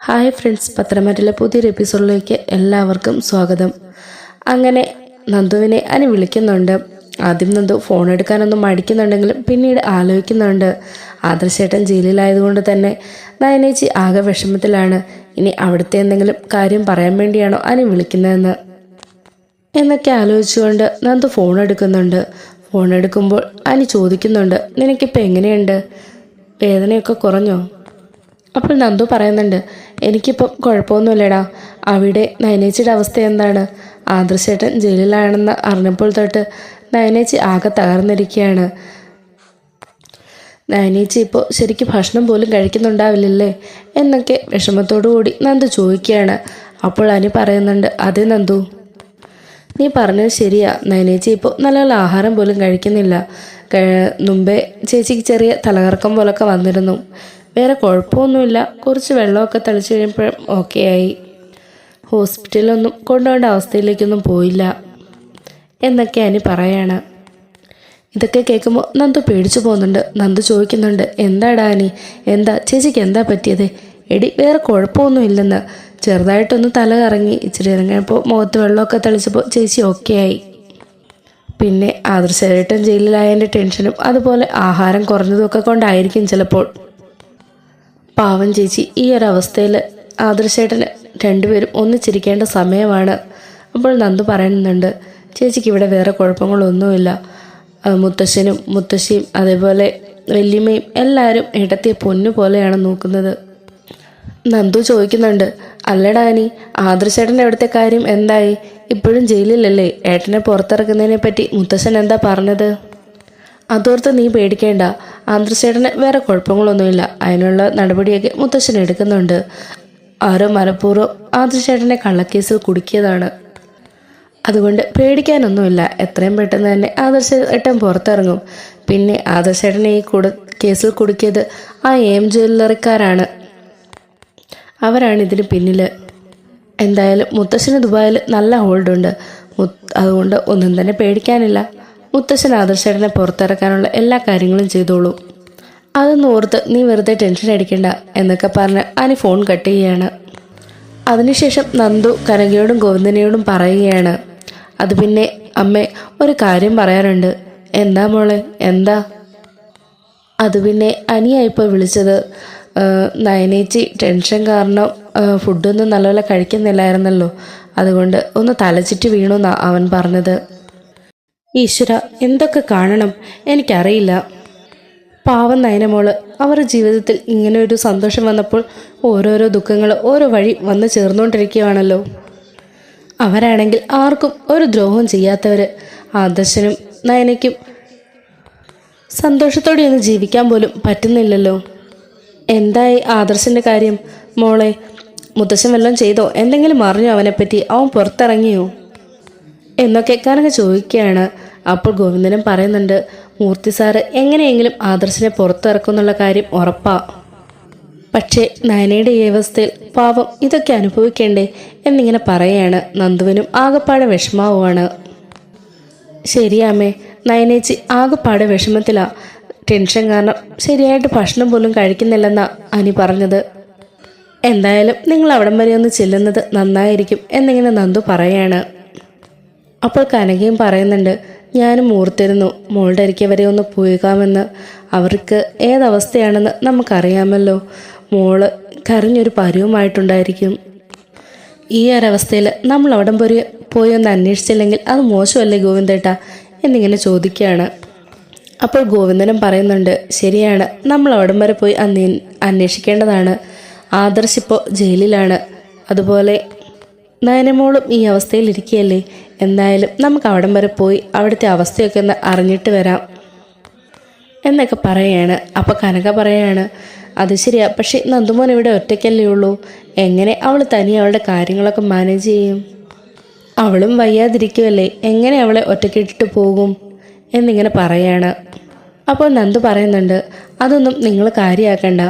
Hi friends പത്രമാറ്റിലെ പുതിയൊരു എപ്പിസോഡിലേക്ക് എല്ലാവർക്കും സ്വാഗതം. അങ്ങനെ നന്ദുവിനെ അനു വിളിക്കുന്നുണ്ട്. ആദ്യം നന്ദു ഫോൺ എടുക്കാനൊന്നും മടിക്കുന്നുണ്ടെങ്കിലും പിന്നീട് ആലോചിക്കുന്നുണ്ട്. ആദർശേട്ടൻ ജയിലിലായതുകൊണ്ട് തന്നെ നയനേച്ചി ആകെ വിഷമത്തിലാണ്. ഇനി അവിടുത്തെ എന്തെങ്കിലും കാര്യം പറയാൻ വേണ്ടിയാണോ അനു വിളിക്കുന്നതെന്ന്? എന്നൊക്കെ ആലോചിച്ചുകൊണ്ട് നന്ദു ഫോൺ എടുക്കുന്നുണ്ട്. ഫോൺ എടുക്കുമ്പോൾ അനു ചോദിക്കുന്നുണ്ട് നിനക്കിപ്പോൾ എങ്ങനെയുണ്ട്? വേദനയൊക്കെ കുറഞ്ഞോ? അപ്പോൾ നന്ദു പറയുന്നുണ്ട് എനിക്കിപ്പം കുഴപ്പമൊന്നുമില്ലടാ. അവിടെ നയനേച്ചിയുടെ അവസ്ഥ എന്താണ്? ആദർശേട്ടൻ ജയിലിലാണെന്ന് അറിഞ്ഞപ്പോൾ തൊട്ട് നയനേച്ചി ആകെ തകർന്നിരിക്കുകയാണ്. നയനേച്ചി ഇപ്പോൾ ശരിക്കും ഭക്ഷണം പോലും കഴിക്കുന്നുണ്ടാവില്ലല്ലേ? എന്നൊക്കെ വിഷമത്തോടു കൂടി നന്ദു ചോദിക്കുകയാണ്. അപ്പോൾ അനി പറയുന്നുണ്ട് അതെ നന്ദു. നീ പറഞ്ഞത് ശരിയാ. നയനേച്ചി ഇപ്പോൾ നല്ല നല്ല ആഹാരം പോലും കഴിക്കുന്നില്ല. മുമ്പേ ചേച്ചിക്ക് ചെറിയ തലകറക്കം പോലൊക്കെ വന്നിരുന്നു. വേറെ കുഴപ്പമൊന്നുമില്ല. കുറച്ച് വെള്ളമൊക്കെ തളിച്ച് കഴിയുമ്പോഴും ഓക്കെ ആയി. ഹോസ്പിറ്റലിലൊന്നും കൊണ്ടുപോകേണ്ട അവസ്ഥയിലേക്കൊന്നും പോയില്ല. എന്നൊക്കെ അനി പറയാണ്. ഇതൊക്കെ കേൾക്കുമ്പോൾ നന്ദു പേടിച്ചു പോകുന്നുണ്ട്. നന്ദു ചോദിക്കുന്നുണ്ട് എന്താടാ അനി? എന്താ? ചേച്ചിക്ക് എന്താ പറ്റിയത്? എടി വേറെ കുഴപ്പമൊന്നും ഇല്ലെന്ന് ചെറുതായിട്ടൊന്ന് തല കറങ്ങി ഇച്ചിരി ഇറങ്ങിയപ്പോൾ മുഖത്ത് വെള്ളമൊക്കെ തെളിച്ചപ്പോൾ ചേച്ചി ഓക്കെ ആയി. പിന്നെ ആദർശേട്ടൻ ജയിലിലായതിന്റെ ടെൻഷനും അതുപോലെ ആഹാരം കുറഞ്ഞതുമൊക്കെ കൊണ്ടായിരിക്കും ചിലപ്പോൾ. പാവം ചേച്ചി ഈ ഒരു അവസ്ഥയിൽ ആദർശേട്ടൻ രണ്ടുപേരും ഒന്നിച്ചിരിക്കേണ്ട സമയമാണ്. അപ്പോൾ നന്ദു പറയുന്നുണ്ട് ചേച്ചിക്ക് ഇവിടെ വേറെ കുഴപ്പങ്ങളൊന്നുമില്ല. മുത്തശ്ശനും മുത്തശ്ശിയും അതേപോലെ വല്യമ്മയും എല്ലാവരും ഇടത്തിയ പൊന്നു പോലെയാണ് നോക്കുന്നത്. നന്ദു ചോദിക്കുന്നുണ്ട് അല്ലടാനി ആദർശേട്ടന്റെ അവിടുത്തെ കാര്യം എന്തായി? ഇപ്പോഴും ജയിലിലല്ലേ? ഏട്ടനെ പുറത്തിറക്കുന്നതിനെ പറ്റി മുത്തശ്ശൻ എന്താ പറഞ്ഞത്? അതോർത്ത് നീ പേടിക്കേണ്ട. ആദർശേട്ടന് വേറെ കുഴപ്പങ്ങളൊന്നുമില്ല. അതിനുള്ള നടപടിയൊക്കെ മുത്തശ്ശൻ എടുക്കുന്നുണ്ട്. ആരോ മനഃപൂർവം ആദർശേട്ടനെ കള്ളക്കേസിൽ കുടുക്കിയതാണ്. അതുകൊണ്ട് പേടിക്കാനൊന്നുമില്ല. എത്രയും പെട്ടെന്ന് തന്നെ ആദർശേട്ടൻ പുറത്തിറങ്ങും. പിന്നെ ആദർശേട്ടനെ ഈ കുട കേസിൽ കുടുക്കിയത് ആ എം ജ്വല്ലറിക്കാരാണ്. അവരാണ് ഇതിന് പിന്നിൽ എന്തായാലും മുത്തശ്ശന് ദുബായിൽ നല്ല ഹോൾഡുണ്ട്. അതുകൊണ്ട് ഒന്നും തന്നെ പേടിക്കാനില്ല. മുത്തശ്ശൻ ആദർശേട്ടനെ പുറത്തിറക്കാനുള്ള എല്ലാ കാര്യങ്ങളും ചെയ്തോളൂ. അതൊന്ന് ഓർത്ത് നീ വെറുതെ ടെൻഷൻ അടിക്കണ്ട എന്നൊക്കെ പറഞ്ഞ് അനി ഫോൺ കട്ട് ചെയ്യാണ് അതിനുശേഷം നന്ദു കനകയോടും ഗോവിന്ദനയോടും പറയുകയാണ്. അത് പിന്നെ അമ്മേ ഒരു കാര്യം പറയാറുണ്ട് എന്താ മോളെ? എന്താ? അത് പിന്നെ അനിയായിപ്പോൾ വിളിച്ചത്. നയനേച്ചി ടെൻഷൻ കാരണം ഫുഡൊന്നും നല്ലപോലെ കഴിക്കുന്നില്ലായിരുന്നല്ലോ. അതുകൊണ്ട് ഒന്ന് തലച്ചിട്ട് വീണു എന്നാണ് അവൻ പറഞ്ഞത്. ഈശ്വര എന്തൊക്കെ കാണണം? എനിക്കറിയില്ല. പാവം നയനമോൾ അവരുടെ ജീവിതത്തിൽ ഇങ്ങനെ ഒരു സന്തോഷം വന്നപ്പോൾ ഓരോരോ ദുഃഖങ്ങൾ ഓരോ വഴി വന്നു ചേർന്നുകൊണ്ടിരിക്കുകയാണല്ലോ. അവരാണെങ്കിൽ ആർക്കും ഒരു ദ്രോഹവും ചെയ്യാത്തവർ ആദർശനും നയനയ്ക്കും സന്തോഷത്തോടെ ഒന്ന് ജീവിക്കാൻ പോലും പറ്റുന്നില്ലല്ലോ. എന്തായി ആദർശന്റെ കാര്യം? മോളെ മുത്തശ്ശൻ വല്ലതും ചെയ്തോ? എന്തെങ്കിലും അറിഞ്ഞോ അവനെപ്പറ്റി? അവൻ പുറത്തിറങ്ങിയോ? എന്നൊക്കെ കനക ചോദിക്കുകയാണ്. അപ്പോൾ ഗോവിന്ദനും പറയുന്നുണ്ട് മൂർത്തി സാറ് എങ്ങനെയെങ്കിലും ആദർശനെ പുറത്തിറക്കുന്നുള്ള കാര്യം ഉറപ്പാ. പക്ഷേ നയനയുടെ ഈ അവസ്ഥയിൽ പാവം ഇതൊക്കെ അനുഭവിക്കേണ്ടേ എന്നിങ്ങനെ പറയാണ്. നന്ദുവിനും ആകപ്പാടെ വിഷമാവുകയാണ് ശരിയാമേ നയനേച്ചി ആകെപ്പാടെ വിഷമത്തിലാ. ടെൻഷൻ കാരണം ശരിയായിട്ട് ഭക്ഷണം പോലും കഴിക്കുന്നില്ലെന്നാ അനി പറഞ്ഞത്. എന്തായാലും നിങ്ങൾ അവിടം വരെ ഒന്ന് ചെല്ലുന്നത് നന്നായിരിക്കും എന്നിങ്ങനെ നന്ദു പറയാണ്. അപ്പോൾ കനകയും പറയുന്നുണ്ട് ഞാനും ഓർത്തിരുന്നു മോളുടെ വരെ ഒന്ന് പോകാമെന്ന്. അവർക്ക് ഏതവസ്ഥയാണെന്ന് നമുക്കറിയാമല്ലോ. മോൾ കരഞ്ഞൊരു പരുവമായിട്ടുണ്ടായിരിക്കും. ഈ ഒരവസ്ഥയിൽ നമ്മൾ അവിടെ പോയി പോയി ഒന്ന് അന്വേഷിച്ചില്ലെങ്കിൽ അത് മോശമല്ലേ ഗോവിന്ദേട്ട? എന്നിങ്ങനെ ചോദിക്കുകയാണ്. അപ്പോൾ ഗോവിന്ദനും പറയുന്നുണ്ട് ശരിയാണ് നമ്മൾ അവിടം വരെ പോയി അന്വേ അന്വേഷിക്കേണ്ടതാണ്. ആദർശ് ഇപ്പോൾ ജയിലിലാണ്. അതുപോലെ നയനമോളും ഈ അവസ്ഥയിൽ ഇരിക്കുകയല്ലേ? എന്തായാലും നമുക്ക് അവിടം വരെ പോയി അവിടുത്തെ അവസ്ഥയൊക്കെ ഒന്ന് അറിഞ്ഞിട്ട് വരാം. എന്നൊക്കെ പറയാണ്. അപ്പോൾ കനക പറയാണ് അത് ശരിയാ പക്ഷേ നന്ദുമോൻ ഇവിടെ ഒറ്റയ്ക്കല്ലേ ഉള്ളൂ. എങ്ങനെ അവൾ തനിയെ അവളുടെ കാര്യങ്ങളൊക്കെ മാനേജ് ചെയ്യും? അവളും വയ്യാതിരിക്കുമല്ലേ എങ്ങനെ അവളെ ഒറ്റയ്ക്കിട്ടിട്ട് പോകും? എന്നിങ്ങനെ പറയാണ്. അപ്പോൾ നന്ദു പറയുന്നുണ്ട് അതൊന്നും നിങ്ങൾ കാര്യമാക്കണ്ട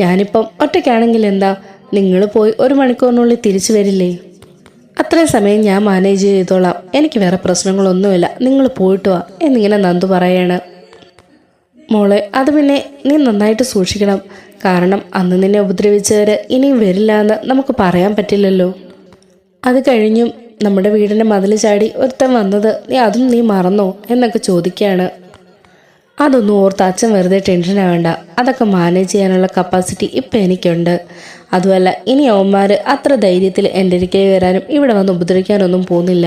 ഞാനിപ്പം ഒറ്റയ്ക്കാണെങ്കിൽ എന്താ? നിങ്ങൾ പോയി ഒരു മണിക്കൂറിനുള്ളിൽ തിരിച്ചു വരില്ലേ? അത്രയും സമയം ഞാൻ മാനേജ് ചെയ്തോളാം. എനിക്ക് വേറെ പ്രശ്നങ്ങളൊന്നുമില്ല. നിങ്ങൾ പോയിട്ട് വാ. എന്നിങ്ങനെ നന്ദു പറയാണ്. മോളെ അത് പിന്നെ നീ നന്നായിട്ട് സൂക്ഷിക്കണം. കാരണം അന്ന് നിന്നെ ഉപദ്രവിച്ചവർ ഇനിയും വരില്ല എന്ന് നമുക്ക് പറയാൻ പറ്റില്ലല്ലോ. അത് കഴിഞ്ഞും നമ്മുടെ വീടിന്റെ മതിൽ ചാടി ഒരുത്തൻ വന്നത് നീ അതും നീ മറന്നോ? എന്നൊക്കെ ചോദിക്കുകയാണ്. അതൊന്നും ഓർത്ത് അച്ഛൻ വെറുതെ ടെൻഷൻ ആവേണ്ട. അതൊക്കെ മാനേജ് ചെയ്യാനുള്ള കപ്പാസിറ്റി ഇപ്പം എനിക്കുണ്ട്. അതുമല്ല ഇനി അവന്മാർ അത്ര ധൈര്യത്തിൽ എന്റെ ഇരിക്കൽ വരാനും ഇവിടെ വന്ന് ഉപദ്രവിക്കാനൊന്നും പോകുന്നില്ല.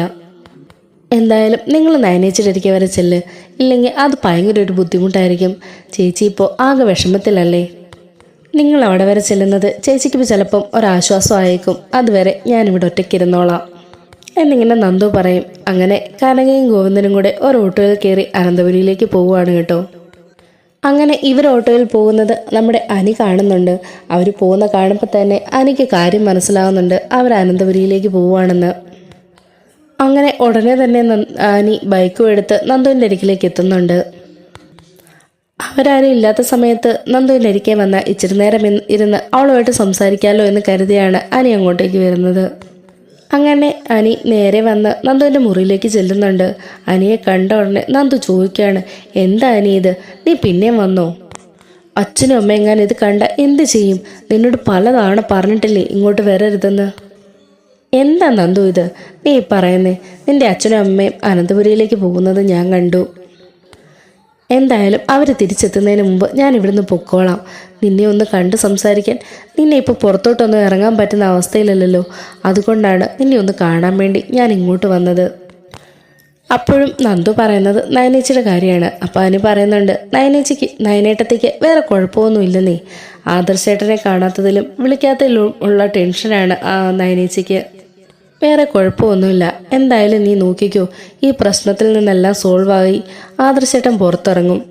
എന്തായാലും നിങ്ങൾ നയനേച്ചിട്ടിരിക്കെ വരെ ചെല്ല്. ഇല്ലെങ്കിൽ അത് ഭയങ്കര ഒരു ബുദ്ധിമുട്ടായിരിക്കും. ചേച്ചി ഇപ്പോൾ ആകെ വിഷമത്തിലല്ലേ? നിങ്ങൾ അവിടെ വരെ ചെല്ലുന്നത് ചേച്ചിക്ക് ചിലപ്പം ഒരാശ്വാസമായേക്കും അതുവരെ ഞാനിവിടെ ഒറ്റയ്ക്കിരുന്നോളാം. എന്നിങ്ങനെ നന്ദു പറയും. അങ്ങനെ കനകയും ഗോവിന്ദനും കൂടെ ഒരു ഓട്ടോയിൽ കയറി അനന്തപുരിയിലേക്ക് പോവുകയാണ് കേട്ടോ. അങ്ങനെ ഇവർ ഓട്ടോയിൽ പോകുന്നത് നമ്മുടെ അനി കാണുന്നുണ്ട്. അവർ പോകുന്ന കാണുമ്പോൾ തന്നെ അനിക്ക് കാര്യം മനസ്സിലാകുന്നുണ്ട് അവർ അനന്തപുരിയിലേക്ക് പോവുകയാണെന്ന്. അങ്ങനെ ഉടനെ തന്നെ അനി ബൈക്കും എടുത്ത് നന്ദുവിന്റെ അരികിലേക്ക് എത്തുന്നുണ്ട്. അവരാരും ഇല്ലാത്ത സമയത്ത് നന്ദുവിന്റെ അരികെ വന്ന ഇച്ചിരി നേരം ഇരുന്ന് അവളുമായിട്ട് സംസാരിക്കാമല്ലോ എന്ന് കരുതിയാണ് അനി അങ്ങോട്ടേക്ക് വരുന്നത്. അങ്ങനെ അനി നേരെ വന്ന് നന്ദുവിന്റെ മുറിയിലേക്ക് ചെല്ലുന്നുണ്ട്. അനിയെ കണ്ട ഉടനെ നന്ദു ചോദിക്കുകയാണ് എന്താ അനി ഇത്? നീ പിന്നെയും വന്നോ? അച്ഛനും അമ്മയും ഞാൻ ഇത് കണ്ട എന്ത് ചെയ്യും? നിന്നോട് പലതവണ പറഞ്ഞിട്ടില്ലേ ഇങ്ങോട്ട് വരരുതെന്ന്? എന്താ നന്ദു ഇത്? നീ പറയുന്നേ. നിന്റെ അച്ഛനും അമ്മയും അനന്തപുരിയിലേക്ക് പോകുന്നത് ഞാൻ കണ്ടു. എന്തായാലും അവർ തിരിച്ചെത്തുന്നതിന് മുമ്പ് ഞാൻ ഇവിടുന്ന് പൊക്കോളാം. നിന്നെ ഒന്ന് കണ്ട് സംസാരിക്കാൻ. നിന്നെ ഇപ്പോൾ പുറത്തോട്ടൊന്നും ഇറങ്ങാൻ പറ്റുന്ന അവസ്ഥയിലല്ലല്ലോ. അതുകൊണ്ടാണ് നിന്നെ ഒന്ന് കാണാൻ വേണ്ടി ഞാൻ ഇങ്ങോട്ട് വന്നത്. അപ്പോഴും നന്ദു പറയുന്നത് നയനേച്ചിയുടെ കാര്യമാണ്. അപ്പോൾ അതിന് പറയുന്നുണ്ട് നയനേച്ചിക്ക് നയനേട്ടത്തേക്ക് വേറെ കുഴപ്പമൊന്നുമില്ലെന്നേ. ആദർശേട്ടനെ കാണാത്തതിലും വിളിക്കാത്തതിലും ഉള്ള ടെൻഷനാണ് നയനേച്ചിക്ക്. വേറെ കുഴപ്പമൊന്നുമില്ല. എന്തായാലും നീ നോക്കിക്കോ. ഈ പ്രശ്നത്തിൽ നിന്നെല്ലാം സോൾവ് ആയി ആദർശേട്ടൻ പുറത്തിറങ്ങും.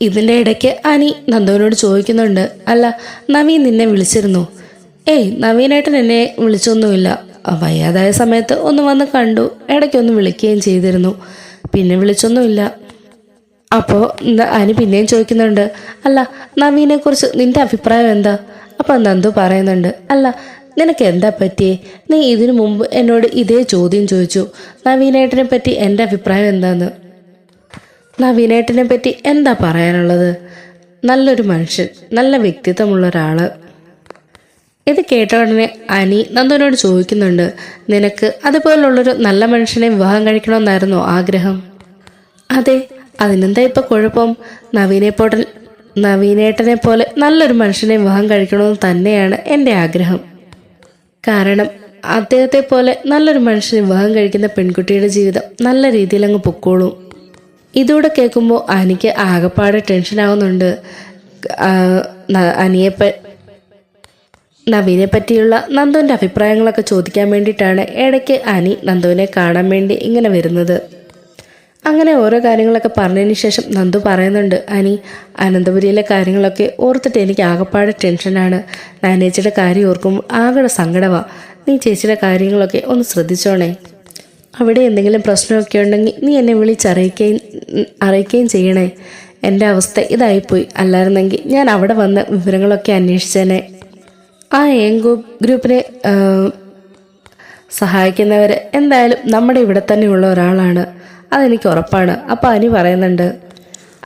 ഇതിന്റെ ഇടയ്ക്ക് അനി നന്ദുവിനോട് ചോദിക്കുന്നുണ്ട്. അല്ല നവീൻ നിന്നെ വിളിച്ചിരുന്നു. ഏയ് നവീനേട്ടൻ എന്നെ വിളിച്ചൊന്നുമില്ല. വയ്യാതായ സമയത്ത് ഒന്ന് വന്ന് കണ്ടു. ഇടയ്ക്കൊന്ന് വിളിക്കുകയും ചെയ്തിരുന്നു. പിന്നെ വിളിച്ചൊന്നുമില്ല. അപ്പോൾ അനി പിന്നെയും ചോദിക്കുന്നുണ്ട്. അല്ല നവീനെക്കുറിച്ച് നിന്റെ അഭിപ്രായം എന്താ? അപ്പം നന്ദു പറയുന്നുണ്ട്. അല്ല നിനക്ക് എന്താ പറ്റിയേ? നീ ഇതിനു മുമ്പ് എന്നോട് ഇതേ ചോദ്യം ചോദിച്ചു. നവീനേട്ടനെ പറ്റി എന്റെ അഭിപ്രായം എന്താന്ന്? നവീനേട്ടനെ പറ്റി എന്താ പറയാനുള്ളത്? നല്ലൊരു മനുഷ്യൻ നല്ല വ്യക്തിത്വമുള്ള ഒരാൾ. ഇത് കേട്ട ഉടനെ അനി നന്ദനോട് ചോദിക്കുന്നുണ്ട് നിനക്ക് അതുപോലുള്ളൊരു നല്ല മനുഷ്യനെ വിവാഹം കഴിക്കണമെന്നായിരുന്നോ ആഗ്രഹം? അതെ അതിനെന്താ ഇപ്പൊ കുഴപ്പം? നവീനെ പോട്ടൻ നവീനേട്ടനെ പോലെ നല്ലൊരു മനുഷ്യനെ വിവാഹം കഴിക്കണമെന്ന് തന്നെയാണ് എന്റെ ആഗ്രഹം. കാരണം അദ്ദേഹത്തെ പോലെ നല്ലൊരു മനുഷ്യനെ വിവാഹം കഴിക്കുന്ന പെൺകുട്ടിയുടെ ജീവിതം നല്ല രീതിയിൽ അങ്ങ് പൊക്കോളും. ഇതൂടെ കേൾക്കുമ്പോൾ അനിക്ക് ആകെപ്പാടെ ടെൻഷനാവുന്നുണ്ട് അനിയെപ്പ നവീനെ പറ്റിയുള്ള നന്ദുവിന്റെ അഭിപ്രായങ്ങളൊക്കെ ചോദിക്കാൻ വേണ്ടിയിട്ടാണ് ഇടയ്ക്ക് അനി നന്ദുവിനെ കാണാൻ വേണ്ടി ഇങ്ങനെ വരുന്നത്. അങ്ങനെ ഓരോ കാര്യങ്ങളൊക്കെ പറഞ്ഞതിന് ശേഷം നന്ദു പറയുന്നുണ്ട് അനി അനന്തപുരിയിലെ കാര്യങ്ങളൊക്കെ ഓർത്തിട്ട് എനിക്ക് ആകെപ്പാടെ ടെൻഷനാണ്. നാനേച്ചിയുടെ കാര്യം ഓർക്കുമ്പോൾ ആകെ സങ്കടമാണ് നീ ചേച്ചിയുടെ കാര്യങ്ങളൊക്കെ ഒന്ന് ശ്രദ്ധിച്ചോണേ. അവിടെ എന്തെങ്കിലും പ്രശ്നമൊക്കെ ഉണ്ടെങ്കിൽ നീ എന്നെ വിളിച്ചറിയിക്കുകയും അറിയിക്കുകയും ചെയ്യണേ. എന്റെ അവസ്ഥ ഇതായിപ്പോയി. അല്ലായിരുന്നെങ്കിൽ ഞാൻ അവിടെ വന്ന് വിവരങ്ങളൊക്കെ അന്വേഷിച്ചേനെ. ആ ഏം ഗ്രൂപ്പിനെ സഹായിക്കുന്നവർ എന്തായാലും നമ്മുടെ ഇവിടെ തന്നെയുള്ള ഒരാളാണ്. അതെനിക്ക് ഉറപ്പാണ്. അപ്പോൾ അനി പറയുന്നുണ്ട്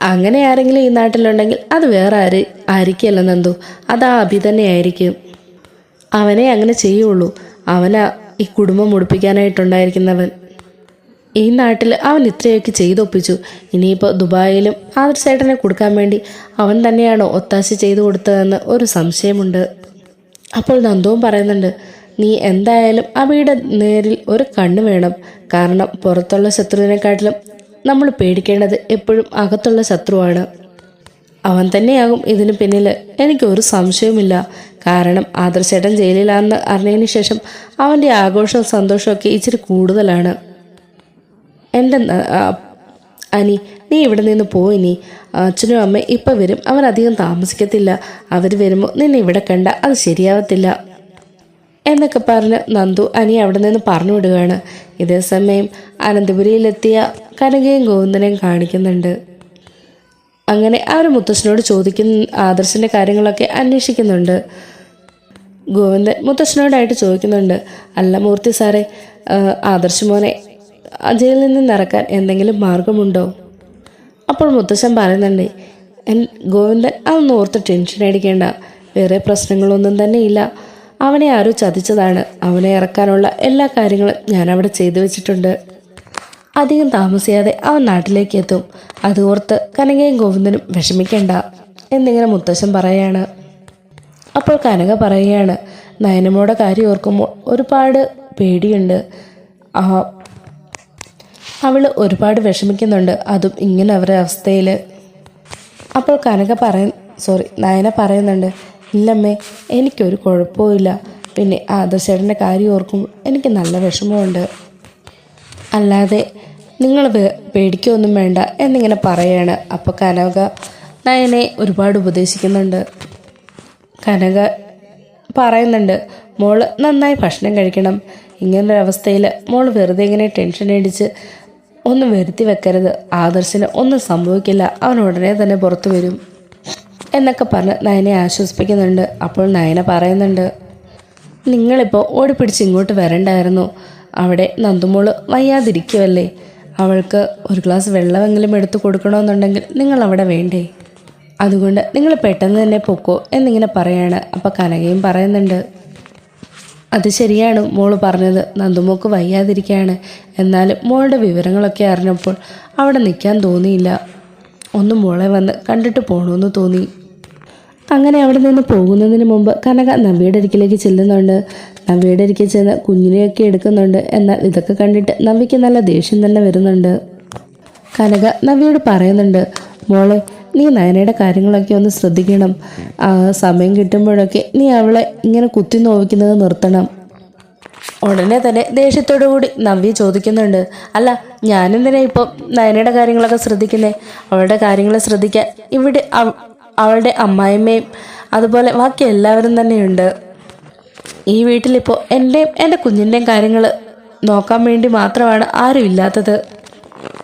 അങ്ങനെ ആരെങ്കിലും ഈ നാട്ടിലുണ്ടെങ്കിൽ അത് വേറെ ആര് ആയിരിക്കുമല്ലോ അത് ആ അഭി തന്നെയായിരിക്കും. അവനെ അങ്ങനെ ചെയ്യുള്ളൂ. അവനാ ഈ കുടുംബം മുടിപ്പിക്കാനായിട്ടുണ്ടായിരിക്കുന്നവൻ. ഈ നാട്ടിൽ അവൻ ഇത്രയൊക്കെ ചെയ്തൊപ്പിച്ചു. ഇനിയിപ്പോൾ ദുബായിലും ആദർശേട്ടനെ കൊടുക്കാൻ വേണ്ടി അവൻ തന്നെയാണോ ഒത്താശ ചെയ്തു കൊടുത്തതെന്ന് ഒരു സംശയമുണ്ട്. അപ്പോൾ നന്ദവും പറയുന്നുണ്ട് നീ എന്തായാലും അവയുടെ നേരിൽ ഒരു കണ്ണ് വേണം. കാരണം പുറത്തുള്ള ശത്രുവിനെക്കാട്ടിലും നമ്മൾ പേടിക്കേണ്ടത് എപ്പോഴും അകത്തുള്ള ശത്രുവാണ്. അവൻ തന്നെയാകും ഇതിന് പിന്നിൽ എനിക്ക് ഒരു സംശയവുമില്ല. കാരണം ആദർശേട്ടൻ ജയിലിലാണെന്ന് അറിഞ്ഞതിന് ശേഷം അവന്റെ ആഘോഷവും സന്തോഷമൊക്കെ ഇച്ചിരി കൂടുതലാണ്. എന്റെ അനി നീ ഇവിടെ നിന്ന് പോയി നീ അച്ഛനും അമ്മ ഇപ്പം വരും. അവരധികം താമസിക്കത്തില്ല. അവർ വരുമ്പോൾ നിന്നെ ഇവിടെ കണ്ട അത് ശരിയാവത്തില്ല. എന്നൊക്കെ പറഞ്ഞ് നന്ദു അനി അവിടെ നിന്ന് പറഞ്ഞു വിടുകയാണ്. ഇതേ സമയം അനന്തപുരിയിലെത്തിയ കനകയും ഗോവിന്ദനെയും കാണിക്കുന്നുണ്ട്. അങ്ങനെ അവർ മുത്തശ്ശനോട് ചോദിക്കുന്ന ആദർശിന്റെ കാര്യങ്ങളൊക്കെ അന്വേഷിക്കുന്നുണ്ട്. ഗോവിന്ദൻ മുത്തശ്ശനോടായിട്ട് ചോദിക്കുന്നുണ്ട്. അല്ല മൂർത്തി സാറേ ആദർശ മോനെ അജയിൽ നിന്ന് ഇറക്കാൻ എന്തെങ്കിലും മാർഗമുണ്ടോ? അപ്പോൾ മുത്തശ്ശൻ പറയുന്നുണ്ട് ഗോവിന്ദൻ അതൊന്നും ഓർത്ത് ടെൻഷൻ അടിക്കേണ്ട. വേറെ പ്രശ്നങ്ങളൊന്നും തന്നെ ഇല്ല അവനെ ആരോ ചതിച്ചതാണ്. അവനെ ഇറക്കാനുള്ള എല്ലാ കാര്യങ്ങളും ഞാൻ അവിടെ ചെയ്തു വെച്ചിട്ടുണ്ട്. അധികം താമസിയാതെ അവൻ നാട്ടിലേക്ക് എത്തും അത് ഓർത്ത് കനകയും ഗോവിന്ദനും വിഷമിക്കണ്ട എന്നിങ്ങനെ മുത്തശ്ശൻ പറയാണ്. അപ്പോൾ കനക പറയുകയാണ് നയനമ്മയുടെ കാര്യം ഓർക്കുമ്പോൾ ഒരുപാട് പേടിയുണ്ട്. അവൾ ഒരുപാട് വിഷമിക്കുന്നുണ്ട്. അതും ഇങ്ങനെ അവരുടെ അവസ്ഥയിൽ അപ്പോൾ കനക പറയ സോറി നയന പറയുന്നുണ്ട് ഇല്ലമ്മേ എനിക്കൊരു കുഴപ്പമില്ല പിന്നെ ആദർശേട്ടന്റെ കാര്യം ഓർക്കുമ്പോൾ എനിക്ക് നല്ല വിഷമമുണ്ട് അല്ലാതെ നിങ്ങൾ പേടിക്കൊന്നും വേണ്ട എന്നിങ്ങനെ പറയാണ്. അപ്പോൾ കനക നയനെ ഒരുപാട് ഉപദേശിക്കുന്നുണ്ട്. കനക പറയുന്നുണ്ട് മോൾ നന്നായി ഭക്ഷണം കഴിക്കണം. ഇങ്ങനൊരു അവസ്ഥയിൽ മോൾ വെറുതെ ഇങ്ങനെ ടെൻഷൻ അടിച്ച് ഒന്നും വരുത്തി വെക്കരുത്. ആദർശന് ഒന്നും സംഭവിക്കില്ല. അവൻ ഉടനെ തന്നെ പുറത്തു വരും. എന്നൊക്കെ പറഞ്ഞ് നയനെ ആശ്വസിപ്പിക്കുന്നുണ്ട്. അപ്പോൾ നയന പറയുന്നുണ്ട് നിങ്ങളിപ്പോൾ ഓടിപ്പിടിച്ച് ഇങ്ങോട്ട് വരണ്ടായിരുന്നു. അവിടെ നന്ദുമോൾ വയ്യാതിരിക്കുമല്ലേ അവൾക്ക് ഒരു ഗ്ലാസ് വെള്ളമെങ്കിലും എടുത്തു കൊടുക്കണമെന്നുണ്ടെങ്കിൽ നിങ്ങൾ അവിടെ വേണ്ടേ? അതുകൊണ്ട് നിങ്ങൾ പെട്ടെന്ന് തന്നെ പൊക്കോ എന്നിങ്ങനെ പറയാണ്. അപ്പോൾ കനകയും പറയുന്നുണ്ട് അത് ശരിയാണ്. മോൾ പറഞ്ഞത് നന്ദുമോക്ക് വയ്യാതിരിക്കുകയാണ് എന്നാലും മോളുടെ വിവരങ്ങളൊക്കെ അറിഞ്ഞപ്പോൾ അവിടെ നിൽക്കാൻ തോന്നിയില്ല. ഒന്ന് മോളെ വന്ന് കണ്ടിട്ട് പോകണമെന്ന് തോന്നി. അങ്ങനെ അവിടെ നിന്ന് പോകുന്നതിന് മുമ്പ് കനക നവ്യയുടെ അരിക്കിലേക്ക് ചെല്ലുന്നുണ്ട്. നവ്യയുടെ അരികിൽ ചെന്ന് കുഞ്ഞിനെയൊക്കെ എടുക്കുന്നുണ്ട്. എന്നാൽ ഇതൊക്കെ കണ്ടിട്ട് നവ്യയ്ക്ക് നല്ല ദേഷ്യം തന്നെ വരുന്നുണ്ട്. കനക നവ്യയോട് പറയുന്നുണ്ട് മോളെ നീ നയനയുടെ കാര്യങ്ങളൊക്കെ ഒന്ന് ശ്രദ്ധിക്കണം. സമയം കിട്ടുമ്പോഴൊക്കെ നീ അവളെ ഇങ്ങനെ കുത്തി നോവിക്കുന്നത് നിർത്തണം. ഉടനെ തന്നെ ദേഷ്യത്തോടു കൂടി നവ്യ ചോദിക്കുന്നുണ്ട് അല്ല ഞാനെന്തിനാ ഇപ്പം നയനയുടെ കാര്യങ്ങളൊക്കെ ശ്രദ്ധിക്കുന്നേ? അവളുടെ കാര്യങ്ങൾ ശ്രദ്ധിക്കാൻ ഇവിടെ അവളുടെ അമ്മായിമ്മയും അതുപോലെ ബാക്കി എല്ലാവരും തന്നെയുണ്ട്. ഈ വീട്ടിലിപ്പോൾ എന്റെയും എന്റെ കുഞ്ഞിന്റെയും കാര്യങ്ങൾ നോക്കാൻ വേണ്ടി മാത്രമാണ് ആരും ഇല്ലാത്തത്.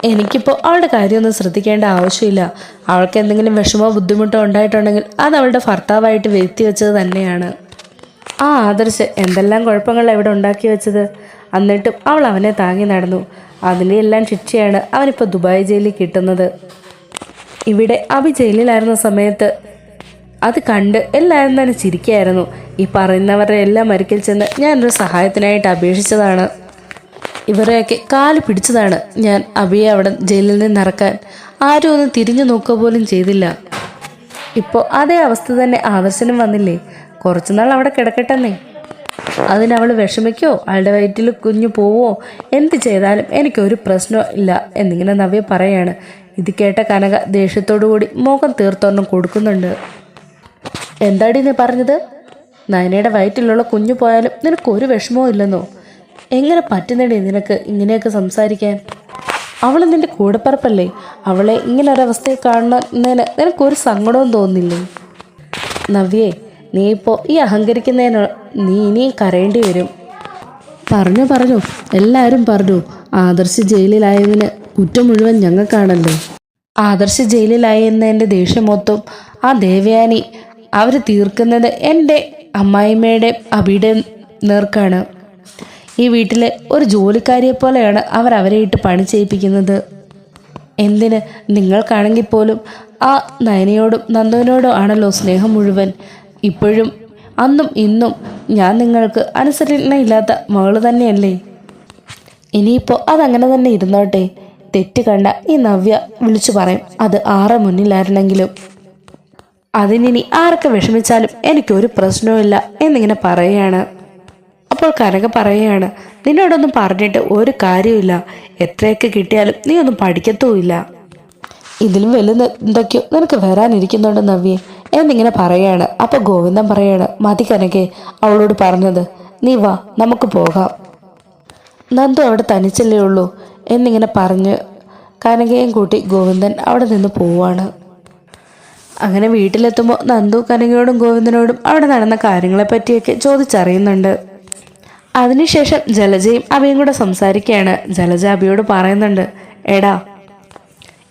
എനിക്കിപ്പോൾ അവളുടെ കാര്യമൊന്നും ശ്രദ്ധിക്കേണ്ട ആവശ്യമില്ല. അവൾക്ക് എന്തെങ്കിലും വിഷമോ ബുദ്ധിമുട്ടോ ഉണ്ടായിട്ടുണ്ടെങ്കിൽ അത് അവളുടെ ഭർത്താവായിട്ട് വരുത്തി വെച്ചത് തന്നെയാണ്. ആ ആദർശ് എന്തെല്ലാം കുഴപ്പങ്ങൾ എവിടെ ഉണ്ടാക്കി വെച്ചത്? എന്നിട്ടും അവൾ അവനെ താങ്ങി നടന്നു. അതിന്റെ എല്ലാം ശിക്ഷയാണ് അവനിപ്പോൾ ദുബായ് ജയിലിൽ കിട്ടുന്നത്. ഇവിടെ അഭി ജയിലിലായിരുന്ന സമയത്ത്. അത് കണ്ട് എല്ലാവരും തന്നെ ചിരിക്കുകയായിരുന്നു ഈ പറയുന്നവരുടെ എല്ലാം മരിക്കൽ ചെന്ന് ഞാനൊരു സഹായത്തിനായിട്ട് അപേക്ഷിച്ചതാണ്. ഇവരെയൊക്കെ കാൽ പിടിച്ചതാണ്. ഞാൻ അഭിയെ അവിടെ ജയിലിൽ നിന്ന് ഇറക്കാൻ ആരും ഒന്ന് തിരിഞ്ഞു നോക്കുക പോലും ചെയ്തില്ല. ഇപ്പോൾ അതേ അവസ്ഥ തന്നെ ആദർശനും വന്നില്ലേ? കുറച്ചുനാൾ അവിടെ കിടക്കട്ടെന്നേ. അതിനവൾ വിഷമിക്കോ? അയാളുടെ വയറ്റിൽ കുഞ്ഞു പോവോ? എന്ത് ചെയ്താലും എനിക്കൊരു പ്രശ്നവും ഇല്ല എന്നിങ്ങനെ നവ്യ പറയാണ്. ഇത് കേട്ട കനക ദേഷ്യത്തോടു കൂടി മുഖം തീർത്തൊന്നും കൊടുക്കുന്നുണ്ട്. എന്താടി നീ പറഞ്ഞത്? നയനയുടെ വയറ്റിലുള്ള കുഞ്ഞു പോയാലും നിനക്കൊരു വിഷമവും ഇല്ലെന്നോ? എങ്ങനെ പറ്റുന്നേടി നിനക്ക് ഇങ്ങനെയൊക്കെ സംസാരിക്കാൻ? അവൾ നിന്റെ കൂടെപ്പറപ്പല്ലേ? അവളെ ഇങ്ങനെ ഒരവസ്ഥയിൽ കാണുന്നതിന് നിനക്കൊരു സങ്കടവും തോന്നില്ലേ നവ്യേ നീ ഇപ്പോൾ ഈ അഹങ്കരിക്കുന്നതിന് നീ ഇനിയും കരയേണ്ടി വരും. പറഞ്ഞു പറഞ്ഞു. എല്ലാവരും പറഞ്ഞു ആദർശ് ജയിലിലായതിന് കുറ്റം മുഴുവൻ ഞങ്ങൾക്കാണല്ലോ. ആദർശ ജയിലിലായി എന്നതിന്റെ ദേഷ്യം മൊത്തം ആ ദേവയാനി അവർ തീർക്കുന്നത് എന്റെ അമ്മായിമ്മയുടെ അബിയുടെ നേർക്കാണ്. ഈ വീട്ടിലെ ഒരു ജോലിക്കാരിയെ പോലെയാണ് അവർ അവരെ ഇട്ട് പണി ചെയ്യിപ്പിക്കുന്നത്. എന്തിന് നിങ്ങൾക്കാണെങ്കിൽ പോലും ആ നയനയോടും നന്ദുവിനോടും ആണല്ലോ സ്നേഹം മുഴുവൻ. ഇപ്പോഴും അന്നും ഇന്നും ഞാൻ നിങ്ങൾക്ക് അനുസരണയില്ലാത്ത മകൾ തന്നെയല്ലേ? ഇനിയിപ്പോൾ അതങ്ങനെ തന്നെ ഇരുന്നോട്ടെ. തെറ്റ് കണ്ട ഈ നവ്യ വിളിച്ചു പറയും. അത് ആറ് മുന്നിലായിരുന്നെങ്കിലും. അതിനിനി ആരൊക്കെ വിഷമിച്ചാലും എനിക്കൊരു പ്രശ്നവുമില്ല എന്നിങ്ങനെ പറയുകയാണ്. അപ്പോൾ കനക പറയുകയാണ് നിന്നോടൊന്നും പറഞ്ഞിട്ട് ഒരു കാര്യമില്ല എത്രയൊക്കെ കിട്ടിയാലും നീ ഒന്നും പഠിക്കത്തുമില്ല. ഇതിലും വലുത് എന്തൊക്കെയോ നിനക്ക് വരാനിരിക്കുന്നുണ്ട് നവ്യെ എന്നിങ്ങനെ പറയാണ് അപ്പോൾ ഗോവിന്ദൻ പറയാണ് മതി കനകെ അവളോട് പറഞ്ഞത്. നീ വാ നമുക്ക് പോകാം. നന്ദു അവിടെ തനിച്ചല്ലേ ഉള്ളൂ. എന്നിങ്ങനെ പറഞ്ഞ് കനകയും കൂട്ടി ഗോവിന്ദൻ അവിടെ നിന്ന് പോവാണ്. അങ്ങനെ വീട്ടിലെത്തുമ്പോൾ നന്ദു കനകയോടും ഗോവിന്ദനോടും അവിടെ നടന്ന കാര്യങ്ങളെ പറ്റിയൊക്കെ ചോദിച്ചറിയുന്നുണ്ട്. അതിനുശേഷം ജലജയും അബിയും കൂടെ സംസാരിക്കുകയാണ്. ജലജ അബിയോട് പറയുന്നുണ്ട് എടാ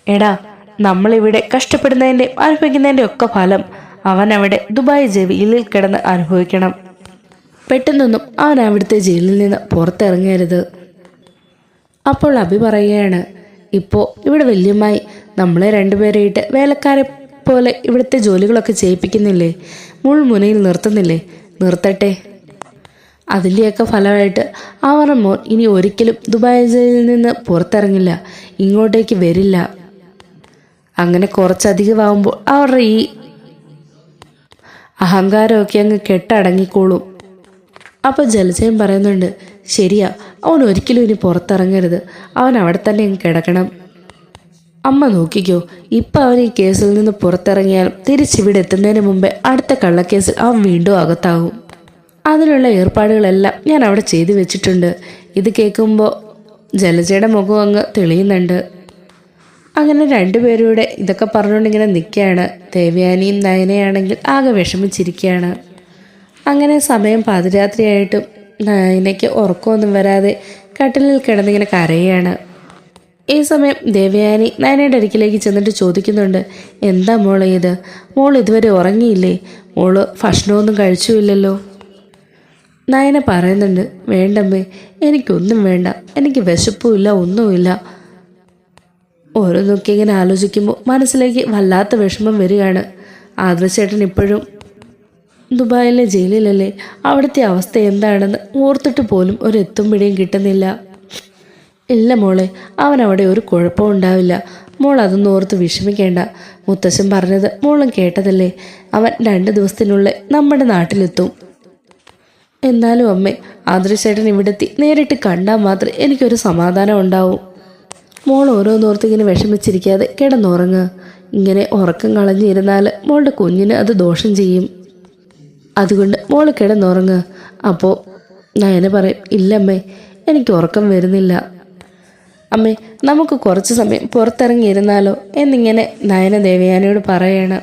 എടാ നമ്മളിവിടെ കഷ്ടപ്പെടുന്നതിന്റെയും അനുഭവിക്കുന്നതിന്റെ ഒക്കെ ഫലം അവൻ അവിടെ ദുബായ് ജയിലിൽ കിടന്ന് അനുഭവിക്കണം. പെട്ടെന്നൊന്നും അവൻ അവിടുത്തെ ജയിലിൽ നിന്ന് പുറത്തിറങ്ങരുത്. അപ്പോൾ അഭി പറയുകയാണ് ഇപ്പോൾ ഇവിടെ വല്യമായി നമ്മളെ രണ്ടുപേരെയിട്ട് വേലക്കാരെ പോലെ ഇവിടുത്തെ ജോലികളൊക്കെ ചെയ്യിപ്പിക്കുന്നില്ലേ? മുൾമുനയിൽ നിർത്തുന്നില്ലേ? നിർത്തട്ടെ. അതിന്റെയൊക്കെ ഫലമായിട്ട് അവരുടെ മോൻ ഇനി ഒരിക്കലും ദുബായ് ജയിലിൽ നിന്ന് പുറത്തിറങ്ങില്ല ഇങ്ങോട്ടേക്ക് വരില്ല. അങ്ങനെ കുറച്ചധികമാകുമ്പോൾ അവരുടെ ഈ അഹങ്കാരമൊക്കെ അങ്ങ് കെട്ടടങ്ങിക്കോളും. അപ്പോൾ ജലജയം പറയുന്നുണ്ട് ശരിയാ അവൻ ഒരിക്കലും ഇനി പുറത്തിറങ്ങരുത്. അവൻ അവിടെ തന്നെ കിടക്കണം. അമ്മ നോക്കിക്കോ ഇപ്പം അവൻ ഈ കേസിൽ നിന്ന് പുറത്തിറങ്ങിയാലും തിരിച്ചിവിടെ എത്തുന്നതിന് മുമ്പേ അടുത്ത കള്ളക്കേസിൽ അവൻ വീണ്ടും അകത്താകും. അതിനുള്ള ഏർപ്പാടുകളെല്ലാം ഞാൻ അവിടെ ചെയ്തു വെച്ചിട്ടുണ്ട്. ഇത് കേൾക്കുമ്പോൾ ജലജയുടെ മുഖം അങ്ങ് തെളിയുന്നുണ്ട്. അങ്ങനെ രണ്ടുപേരൂടെ ഇതൊക്കെ പറഞ്ഞുകൊണ്ട് ഇങ്ങനെ നിൽക്കുകയാണ്. ദേവയാനിയും നയനയാണെങ്കിൽ ആകെ വിഷമിച്ചിരിക്കുകയാണ്. അങ്ങനെ സമയം പാതിരാത്രിയായിട്ടും നയനയ്ക്ക് ഉറക്കമൊന്നും വരാതെ കട്ടിലിൽ കിടന്നിങ്ങനെ കരയാണ്. ഈ സമയം ദേവയാനി നയനയുടെ അടുക്കിലേക്ക് ചെന്നിട്ട് ചോദിക്കുന്നുണ്ട് എന്താ മോളെ ഇത്? മോൾ ഇതുവരെ ഉറങ്ങിയില്ലേ? മോൾ ഭക്ഷണമൊന്നും കഴിച്ചുമില്ലല്ലോ നായന പറയുന്നുണ്ട് വേണ്ടമ്മേ എനിക്കൊന്നും വേണ്ട. എനിക്ക് വിശപ്പുമില്ല ഒന്നുമില്ല. ഓരോന്നൊക്കെ ഇങ്ങനെ ആലോചിക്കുമ്പോൾ മനസ്സിലേക്ക് വല്ലാത്ത വിഷമം വരികയാണ്. ആദർശേട്ടൻ ഇപ്പോഴും ദുബായിലെ ജയിലിലല്ലേ? അവിടുത്തെ അവസ്ഥ എന്താണെന്ന് ഓർത്തിട്ട് പോലും ഒരു എത്തും പിടിയും കിട്ടുന്നില്ല. ഇല്ല മോളെ അവൻ അവിടെ ഒരു കുഴപ്പവും ഉണ്ടാവില്ല. മോൾ അതൊന്നും ഓർത്ത് വിഷമിക്കേണ്ട. മുത്തശ്ശൻ പറഞ്ഞത് മോളും കേട്ടതല്ലേ? അവൻ രണ്ട് ദിവസത്തിനുള്ളിൽ നമ്മുടെ നാട്ടിലെത്തും. എന്നാലും അമ്മേ ആദർശേട്ടൻ ഇവിടെത്തി നേരിട്ട് കണ്ടാൽ മാത്രമേ എനിക്കൊരു സമാധാനം ഉണ്ടാവും. മോൾ ഓരോന്നോർത്ത് ഇങ്ങനെ വിഷമിച്ചിരിക്കാതെ കിടന്നുറങ്ങുക. ഇങ്ങനെ ഉറക്കം കളഞ്ഞിരുന്നാൽ മോളുടെ കുഞ്ഞിന് അത് ദോഷം ചെയ്യും. അതുകൊണ്ട് മോൾ കിടന്നുറങ്ങുക അപ്പോൾ നയന പറയും ഇല്ലമ്മേ എനിക്ക് ഉറക്കം വരുന്നില്ല. അമ്മേ നമുക്ക് കുറച്ച് സമയം പുറത്തിറങ്ങിയിരുന്നാലോ? എന്നിങ്ങനെ നയന ദേവയാനിയോട് പറയാണ്.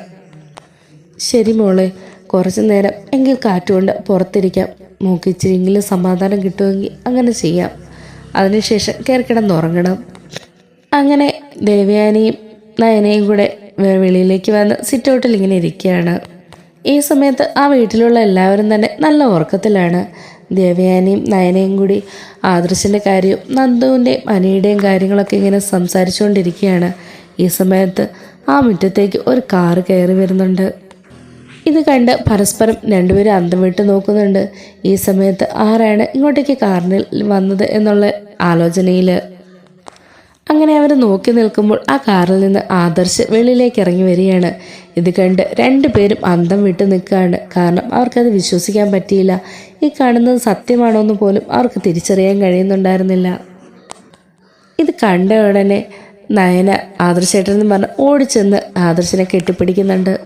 ശരി മോളെ കുറച്ച് നേരം എങ്കിൽ കാറ്റുകൊണ്ട് പുറത്തിരിക്കാം. മോക്ക് ഇച്ചിരിയെങ്കിലും സമാധാനം കിട്ടുമെങ്കിൽ അങ്ങനെ ചെയ്യാം. അതിനുശേഷം കയറി കിടന്നുറങ്ങണം. അങ്ങനെ ദേവയാനിയും നയനയും കൂടെ വെളിയിലേക്ക് വന്ന് സിറ്റൗട്ടിൽ ഇങ്ങനെ ഇരിക്കുകയാണ്. ഈ സമയത്ത് ആ വീട്ടിലുള്ള എല്ലാവരും തന്നെ നല്ല ഉറക്കത്തിലാണ്. ദേവയാനിയും നയനയും കൂടി ആദർശിന്റെ കാര്യവും നന്ദുവിന്റെയും അനിയുടെയും കാര്യങ്ങളൊക്കെ ഇങ്ങനെ സംസാരിച്ചുകൊണ്ടിരിക്കുകയാണ്. ഈ സമയത്ത് ആ മുറ്റത്തേക്ക് ഒരു കാറ് കയറി വരുന്നുണ്ട്. ഇത് കണ്ട് പരസ്പരം രണ്ടുപേരും അന്തം വിട്ട് നോക്കുന്നുണ്ട്. ഈ സമയത്ത് ആരാണ് ഇങ്ങോട്ടേക്ക് കാറിനിൽ വന്നത് എന്നുള്ള ആലോചനയിൽ അങ്ങനെ അവർ നോക്കി നിൽക്കുമ്പോൾ ആ കാറിൽ നിന്ന് ആദർശ് വെളിയിലേക്ക് ഇറങ്ങി വരികയാണ്. ഇത് കണ്ട് രണ്ടുപേരും അന്തം വിട്ട് നിൽക്കുകയാണ്. കാരണം അവർക്കത് വിശ്വസിക്കാൻ പറ്റിയില്ല. ഈ കാണുന്നത് സത്യമാണോ എന്ന് പോലും അവർക്ക് തിരിച്ചറിയാൻ കഴിയുന്നുണ്ടായിരുന്നില്ല. ഇത് കണ്ട ഉടനെ നയന ആദർശേട്ടൻ എന്ന് പറഞ്ഞ് ഓടിച്ചെന്ന് ആദർശിനെ കെട്ടിപ്പിടിക്കുന്നുണ്ട്.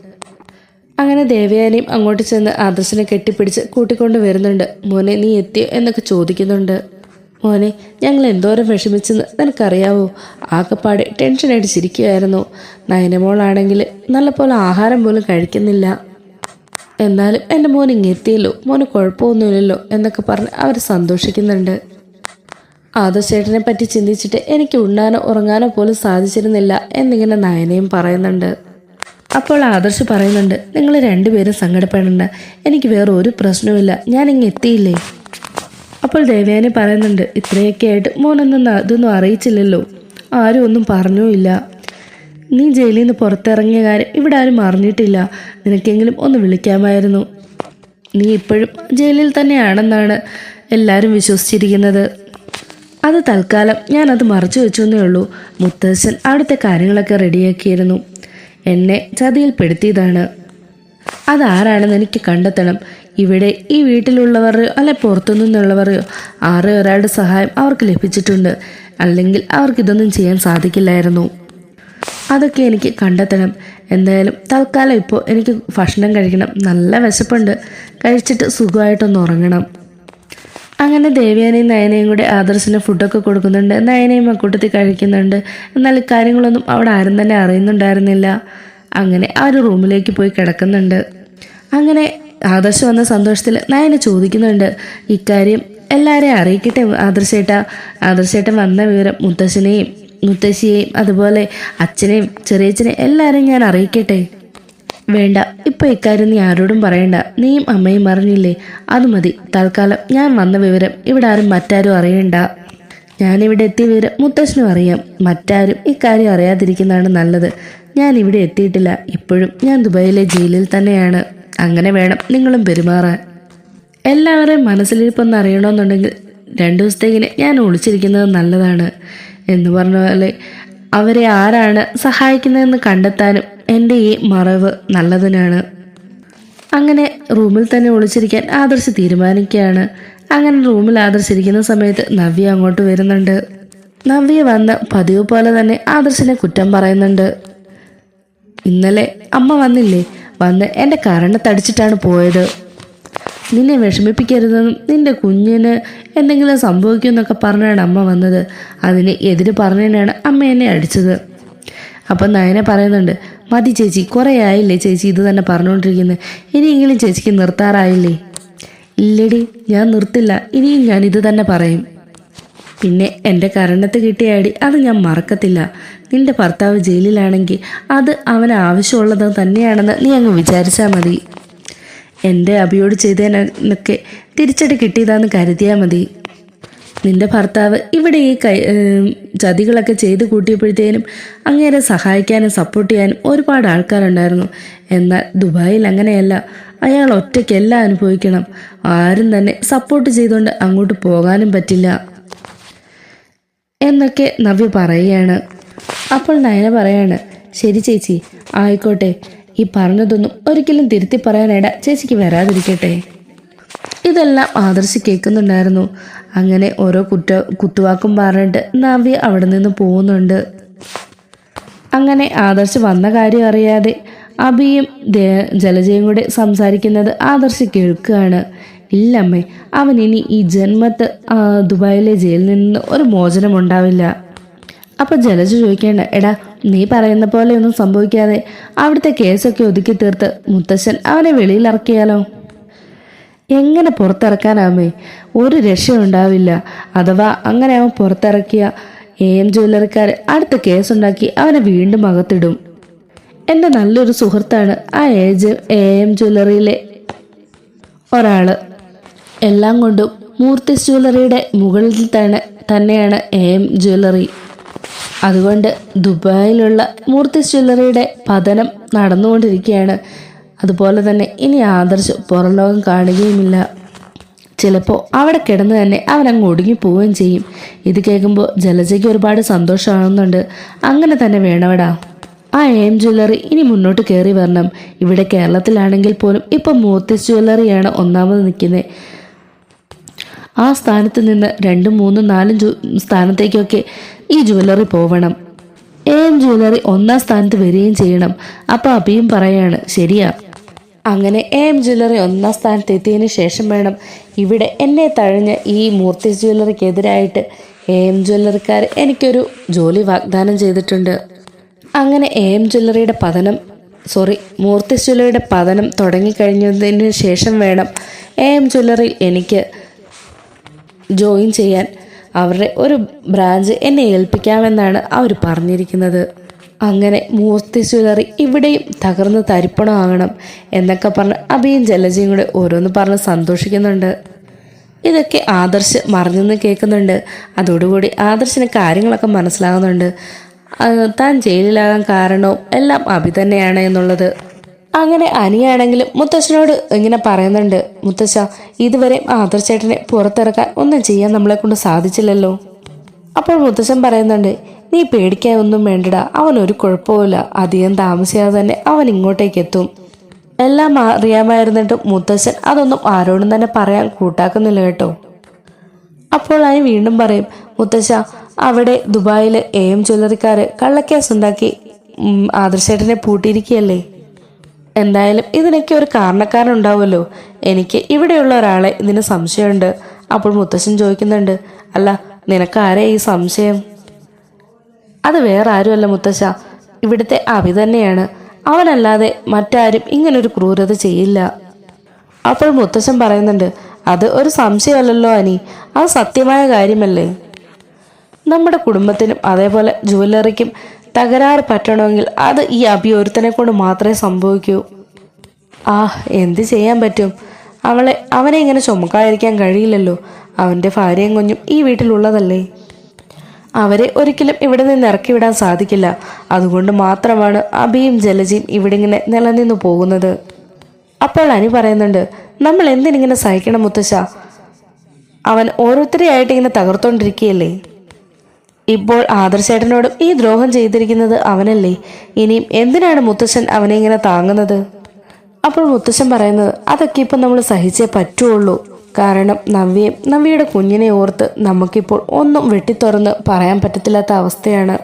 അങ്ങനെ ദേവയാനിയും അങ്ങോട്ട് ചെന്ന് ആദർശിനെ കെട്ടിപ്പിടിച്ച് കൂട്ടിക്കൊണ്ട് വരുന്നുണ്ട്. മോനെ നീ എത്തിയോ? എന്നൊക്കെ ചോദിക്കുന്നുണ്ട്. മോനെ ഞങ്ങൾ എന്തോരം വിഷമിച്ചെന്ന് നിനക്കറിയാവോ? ആകെപ്പാടെ ടെൻഷൻ അടിച്ചിരിക്കുകയായിരുന്നു. നയനമോളാണെങ്കിൽ നല്ലപോലെ ആഹാരം പോലും കഴിക്കുന്നില്ല. എന്നാലും എന്റെ മോൻ ഇങ്ങെത്തിയല്ലോ മോന് കുഴപ്പമൊന്നുമില്ലല്ലോ എന്നൊക്കെ പറഞ്ഞ് അവർ സന്തോഷിക്കുന്നുണ്ട്. ആദർശേട്ടനെ പറ്റി ചിന്തിച്ചിട്ട് എനിക്ക് ഉണ്ണാനോ ഉറങ്ങാനോ പോലും സാധിച്ചിരുന്നില്ല എന്നിങ്ങനെ നയനയും പറയുന്നുണ്ട്. അപ്പോൾ ആദർശ് പറയുന്നുണ്ട് നിങ്ങൾ രണ്ടുപേരും സങ്കടപ്പെടേണ്ട. എനിക്ക് വേറെ ഒരു പ്രശ്നവുമില്ല ഞാനിങ്ങെത്തിയില്ലേ അപ്പോൾ ദേവയാനി പറയുന്നുണ്ട് ഇത്രയൊക്കെ ആയിട്ട് മോനൊന്നും അതൊന്നും അറിയിച്ചില്ലല്ലോ. ആരും ഒന്നും പറഞ്ഞുമില്ല നീ ജയിലിൽ നിന്ന് പുറത്തിറങ്ങിയ കാര്യം ഇവിടെ ആരും അറിഞ്ഞിട്ടില്ല. നിനക്കെങ്കിലും ഒന്ന് വിളിക്കാമായിരുന്നു. നീ ഇപ്പോഴും ജയിലിൽ തന്നെയാണെന്നാണ് എല്ലാവരും വിശ്വസിച്ചിരിക്കുന്നത്. അത് തൽക്കാലം ഞാനത് മറച്ചു വെച്ചു എന്നേ ഉള്ളൂ. മുത്തശ്ശൻ അവിടുത്തെ കാര്യങ്ങളൊക്കെ റെഡിയാക്കിയിരുന്നു. എന്നെ ചതിയിൽപ്പെടുത്തിയതാണ്. അതാരാണെന്ന് എനിക്ക് കണ്ടെത്തണം. ഇവിടെ ഈ വീട്ടിലുള്ളവർ അല്ലെ നിന്നുള്ളവർ ആരോ ഒരാളുടെ സഹായം അവർക്ക് ലഭിച്ചിട്ടുണ്ട്. അല്ലെങ്കിൽ അവർക്കിതൊന്നും ചെയ്യാൻ സാധിക്കില്ലായിരുന്നു. അതൊക്കെ എനിക്ക് കണ്ടെത്തണം. എന്തായാലും തൽക്കാലം ഇപ്പോൾ എനിക്ക് ഭക്ഷണം കഴിക്കണം. നല്ല വിശപ്പുണ്ട്. കഴിച്ചിട്ട് സുഖമായിട്ടൊന്ന് ഉറങ്ങണം. അങ്ങനെ ദേവയാനയും നയനയും കൂടെ ആദർശിന് ഫുഡൊക്കെ കൊടുക്കുന്നുണ്ട്. നയനയും അക്കൂട്ടത്തിൽ കഴിക്കുന്നുണ്ട്. എന്നാൽ ഇക്കാര്യങ്ങളൊന്നും അവിടെ ആരും തന്നെ അറിയുന്നുണ്ടായിരുന്നില്ല. അങ്ങനെ ആ ഒരു റൂമിലേക്ക് പോയി കിടക്കുന്നുണ്ട്. അങ്ങനെ ആദർശ് വന്ന സന്തോഷത്തിൽ നയന ചോദിക്കുന്നുണ്ട് ഇക്കാര്യം എല്ലാവരെയും അറിയിക്കട്ടെ ആദർശേട്ട. ആദർശേട്ടൻ വന്ന വിവരം മുത്തശ്ശനെയും മുത്തശ്ശിയെയും അതുപോലെ അച്ഛനെയും ചെറിയച്ഛനെയും എല്ലാവരെയും ഞാൻ അറിയിക്കട്ടെ. വേണ്ട ഇപ്പൊ ഇക്കാര്യം നീ ആരോടും പറയണ്ട. നീയും അമ്മയും അറിഞ്ഞില്ലേ? അത് മതി. തൽക്കാലം ഞാൻ വന്ന വിവരം ഇവിടെ ആരും മറ്റാരും അറിയണ്ട. ഞാനിവിടെ എത്തിയ വിവരം മുത്തശ്ശനും അറിയാം. മറ്റാരും ഇക്കാര്യം അറിയാതിരിക്കുന്നതാണ് നല്ലത്. ഞാൻ ഇവിടെ എത്തിയിട്ടില്ല. ഇപ്പോഴും ഞാൻ ദുബായിലെ ജയിലിൽ തന്നെയാണ്. അങ്ങനെ വേണം നിങ്ങളും പെരുമാറാൻ. എല്ലാവരെയും മനസ്സിലിരിപ്പൊന്ന് അറിയണമെന്നുണ്ടെങ്കിൽ രണ്ടു ദിവസത്തേക്കിന് ഞാൻ ഒളിച്ചിരിക്കുന്നത് നല്ലതാണ് എന്ന് പറഞ്ഞ പോലെ അവരെ ആരാണ് സഹായിക്കുന്നതെന്ന് കണ്ടെത്താനും എന്റെ ഈ മറവ് നല്ലതിനാണ്. അങ്ങനെ റൂമിൽ തന്നെ ഒളിച്ചിരിക്കാൻ ആദർശ് തീരുമാനിക്കുകയാണ്. അങ്ങനെ റൂമിൽ ആദർശിരിക്കുന്ന സമയത്ത് നവ്യ അങ്ങോട്ട് വരുന്നുണ്ട്. നവ്യ വന്ന് പതിവ് പോലെ തന്നെ ആദർശിനെ കുറ്റം പറയുന്നുണ്ട്. ഇന്നലെ അമ്മ വന്നില്ലേ? വന്ന് എന്റെ കരണത്തടിച്ചിട്ടാണ് പോയത്. നിന്നെ വിഷമിപ്പിക്കരുതെന്നും നിന്റെ കുഞ്ഞിന് എന്തെങ്കിലും സംഭവിക്കുമെന്നൊക്കെ പറഞ്ഞാണ് അമ്മ വന്നത്. അതിന് എതിര് പറഞ്ഞതിനാണ് അമ്മ എന്നെ അടിച്ചത്. അപ്പം നയന പറയുന്നുണ്ട് മതി ചേച്ചി കുറേ ആയില്ലേ ചേച്ചി ഇത് തന്നെ പറഞ്ഞുകൊണ്ടിരിക്കുന്നത് ഇനിയെങ്കിലും ചേച്ചിക്ക് നിർത്താറായില്ലേ? ഇല്ലടി ഞാൻ നിർത്തില്ല. ഇനിയും ഞാൻ ഇത് തന്നെ പറയും. പിന്നെ എന്റെ കരണത്ത് കിട്ടിയ അടി അത് ഞാൻ മറക്കത്തില്ല. നിന്റെ ഭർത്താവ് ജയിലിലാണെങ്കിൽ അത് അവന് ആവശ്യമുള്ളത് തന്നെയാണെന്ന് നീ അങ്ങ് വിചാരിച്ചാൽ മതി. എന്റെ അഭിയോട് ചെയ്തതിനൊക്കെ തിരിച്ചടി കിട്ടിയതാന്ന് കരുതിയാൽ മതി. നിന്റെ ഭർത്താവ് ഇവിടെ ഈ കൈ ചതികളൊക്കെ ചെയ്ത് കൂട്ടിയപ്പോഴത്തേനും അങ്ങേരെ സഹായിക്കാനും സപ്പോർട്ട് ചെയ്യാനും ഒരുപാട് ആൾക്കാരുണ്ടായിരുന്നു. എന്നാൽ ദുബായിൽ അങ്ങനെയല്ല. അയാൾ ഒറ്റയ്ക്കെല്ലാം അനുഭവിക്കണം. ആരും തന്നെ സപ്പോർട്ട് ചെയ്തുകൊണ്ട് അങ്ങോട്ട് പോകാനും പറ്റില്ല. എന്നൊക്കെ നവ്യ പറയുകയാണ് അപ്പോൾ നയന പറയാണ് ശരി ചേച്ചി ആയിക്കോട്ടെ. ഈ പറഞ്ഞതൊന്നും ഒരിക്കലും തിരുത്തി പറയാനിട ചേച്ചിക്ക് വരാതിരിക്കട്ടെ. ഇതെല്ലാം ആദർശി കേൾക്കുന്നുണ്ടായിരുന്നു. അങ്ങനെ ഓരോ കുറ്റ കുത്തുവാക്കും പറഞ്ഞിട്ട് നവ്യ അവിടെ നിന്ന് പോകുന്നുണ്ട്. അങ്ങനെ ആദർശ് വന്ന കാര്യം അറിയാതെ അബിയും ജലജയും കൂടെ സംസാരിക്കുന്നത് ആദർശ് കേൾക്കുകയാണ്. ഇല്ലമ്മേ. അവൻ ഇനി ഈ ജന്മത്ത് ദുബായിലെ ജയിലിൽ നിന്ന് ഒരു മോചനം ഉണ്ടാവില്ല. അപ്പോൾ ജലജ ചോദിക്കേണ്ട എടാ നീ പറയുന്ന പോലെ ഒന്നും സംഭവിക്കാതെ അവിടുത്തെ കേസൊക്കെ ഒതുക്കി തീർത്ത് മുത്തശ്ശൻ അവനെ വെളിയിൽ ഇറക്കിയാലോ? എങ്ങനെ പുറത്തിറക്കാനാമേ? ഒരു രക്ഷയുണ്ടാവില്ല അഥവാ അങ്ങനെ അവൻ പുറത്തിറക്കിയ എ എം ജ്വല്ലറിക്കാർ അടുത്ത കേസുണ്ടാക്കി അവനെ വീണ്ടും അകത്തിടും. എന്റെ നല്ലൊരു സുഹൃത്താണ് ആ ഏജ് എ എം ജ്വല്ലറിയിലെ ഒരാൾ. എല്ലാം കൊണ്ടും മൂർത്തി ജ്വല്ലറിയുടെ മുകളിൽ തന്നെ തന്നെയാണ് എ എം ജ്വല്ലറി അതുകൊണ്ട് ദുബായിലുള്ള മൂർത്തി ജ്വല്ലറിയുടെ പതനം നടന്നുകൊണ്ടിരിക്കുകയാണ്. അതുപോലെ തന്നെ ഇനി ആദർശ് പുറംലോകം കാണുകയുമില്ല. ചിലപ്പോൾ അവിടെ കിടന്ന് തന്നെ അവനങ്ങ് ഒടുങ്ങി പോവുകയും ചെയ്യും. ഇത് കേൾക്കുമ്പോൾ ജലജയ്ക്ക് ഒരുപാട് സന്തോഷമാകുന്നുണ്ട് അങ്ങനെ തന്നെ വേണവടാ. ആ എം ജ്വല്ലറി ഇനി മുന്നോട്ട് കയറി വരണം. ഇവിടെ കേരളത്തിലാണെങ്കിൽ പോലും ഇപ്പം മൂർത്തി ജ്വല്ലറിയാണ് ഒന്നാമത് നിൽക്കുന്നത്. ആ സ്ഥാനത്ത് നിന്ന് രണ്ടും മൂന്നും നാലും സ്ഥാനത്തേക്കൊക്കെ ഈ ജ്വല്ലറി പോവണം. എ ജ്വല്ലറി ഒന്നാം സ്ഥാനത്ത് വരികയും ചെയ്യണം. അപ്പോൾ അഭിയും പറയാണ് ശരിയാ. അങ്ങനെ എ ജ്വല്ലറി ഒന്നാം സ്ഥാനത്ത് എത്തിയതിന് ശേഷം വേണം ഇവിടെ എന്നെ തഴഞ്ഞ ഈ മൂർത്തി ജ്വല്ലറിക്കെതിരായിട്ട് എ ജ്വല്ലറിക്കാർ എനിക്കൊരു ജോലി വാഗ്ദാനം ചെയ്തിട്ടുണ്ട്. അങ്ങനെ എ ജ്വല്ലറിയുടെ പതനം സോറി മൂർത്തി ജ്വല്ലറിയുടെ പതനം തുടങ്ങിക്കഴിഞ്ഞതിന് ശേഷം വേണം എ ജ്വല്ലറിയിൽ എനിക്ക് ജോയിൻ ചെയ്യാൻ അവരുടെ ഒരു ബ്രാഞ്ച് എന്നെ ഏൽപ്പിക്കാമെന്നാണ് അവർ പറഞ്ഞിരിക്കുന്നത്. അങ്ങനെ മൂർത്തി ജ്വല്ലറി ഇവിടെയും തകർന്ന് തരിപ്പണമാകണം എന്നൊക്കെ പറഞ്ഞ് അഭിയും ജലജയും കൂടെ ഓരോന്ന് പറഞ്ഞ് സന്തോഷിക്കുന്നുണ്ട്. ഇതൊക്കെ ആദർശ് മറിഞ്ഞെന്ന് കേൾക്കുന്നുണ്ട്. അതോടുകൂടി ആദർശിന് കാര്യങ്ങളൊക്കെ മനസ്സിലാകുന്നുണ്ട്. താൻ ജയിലിലാകാൻ കാരണവും എല്ലാം അഭി തന്നെയാണ് എന്നുള്ളത്. അങ്ങനെ അനിയാണെങ്കിലും മുത്തശ്ശനോട് ഇങ്ങനെ പറയുന്നുണ്ട് മുത്തശ്ശ ഇതുവരെ ആദർശേട്ടനെ പുറത്തിറക്കാൻ ഒന്നും ചെയ്യാൻ നമ്മളെ കൊണ്ട് സാധിച്ചില്ലല്ലോ. അപ്പോൾ മുത്തശ്ശൻ പറയുന്നുണ്ട് നീ പേടിക്കാൻ ഒന്നും വേണ്ടടാ അവൻ ഒരു കുഴപ്പമില്ല അധികം താമസിയാതെ തന്നെ അവൻ ഇങ്ങോട്ടേക്ക് എത്തും. എല്ലാം അറിയാമായിരുന്നിട്ടും മുത്തശ്ശൻ അതൊന്നും ആരോടും തന്നെ പറയാൻ കൂട്ടാക്കുന്നില്ല കേട്ടോ. അപ്പോൾ അതിന് വീണ്ടും പറയും മുത്തശ്ശ അവിടെ ദുബായിൽ എ ജ്വല്ലറിക്കാർ കള്ളക്കേസ് ഉണ്ടാക്കി ആദർശേട്ടനെ പൂട്ടിയിരിക്കുകയല്ലേ? എന്തായാലും ഇതിനൊക്കെ ഒരു കാരണക്കാരൻ ഉണ്ടാവുമല്ലോ എനിക്ക് ഇവിടെയുള്ള ഒരാളെ ഇതിന് സംശയമുണ്ട്. അപ്പോൾ മുത്തശ്ശൻ ചോദിക്കുന്നുണ്ട് അല്ല നിനക്ക് ആരെ ഈ സംശയം? അത് വേറെ ആരുമല്ല മുത്തശ്ശ. ഇവിടുത്തെ അവി തന്നെയാണ്. അവനല്ലാതെ മറ്റാരും ഇങ്ങനൊരു ക്രൂരത ചെയ്യില്ല. അപ്പോൾ മുത്തശ്ശൻ പറയുന്നുണ്ട് അത് ഒരു സംശയമല്ലല്ലോ അനി. അത് സത്യമായ കാര്യമല്ലേ? നമ്മുടെ കുടുംബത്തിനും അതേപോലെ ജുവല്ലറിക്കും തകരാറ് പറ്റണമെങ്കിൽ അത് ഈ അഭി ഒരുത്തനെ കൊണ്ട് മാത്രമേ സംഭവിക്കൂ. ആ എന്ത് ചെയ്യാൻ പറ്റും? അവളെ അവനെ ഇങ്ങനെ ചുമക്കാതിരിക്കാൻ കഴിയില്ലല്ലോ. അവന്റെ ഭാര്യയും കുഞ്ഞും ഈ വീട്ടിലുള്ളതല്ലേ? അവരെ ഒരിക്കലും ഇവിടെ നിന്ന് ഇറക്കി വിടാൻ സാധിക്കില്ല. അതുകൊണ്ട് മാത്രമാണ് അബിയും ജലജയും ഇവിടെ ഇങ്ങനെ നിലനിന്നു പോകുന്നത്. അപ്പോൾ അനി പറയുന്നുണ്ട് നമ്മൾ എന്തിനിങ്ങനെ സഹിക്കണം മുത്തശ്ശ? അവൻ ഓരോരുത്തരെയായിട്ട് ഇങ്ങനെ തകർത്തോണ്ടിരിക്കുകയല്ലേ? ഇപ്പോൾ ആദർശേട്ടനോടും ഈ ദ്രോഹം ചെയ്തിരിക്കുന്നത് അവനല്ലേ? ഇനിയും എന്തിനാണ് മുത്തശ്ശൻ അവനെ ഇങ്ങനെ താങ്ങുന്നത്? അപ്പോൾ മുത്തശ്ശൻ പറയുന്നത് അതൊക്കെ ഇപ്പം നമ്മൾ സഹിച്ചേ പറ്റുള്ളൂ. കാരണം നവ്യയും നവ്യയുടെ കുഞ്ഞിനെ ഓർത്ത് നമുക്കിപ്പോൾ ഒന്നും വെട്ടിത്തുറന്ന് പറയാൻ പറ്റത്തില്ലാത്ത അവസ്ഥയാണ്.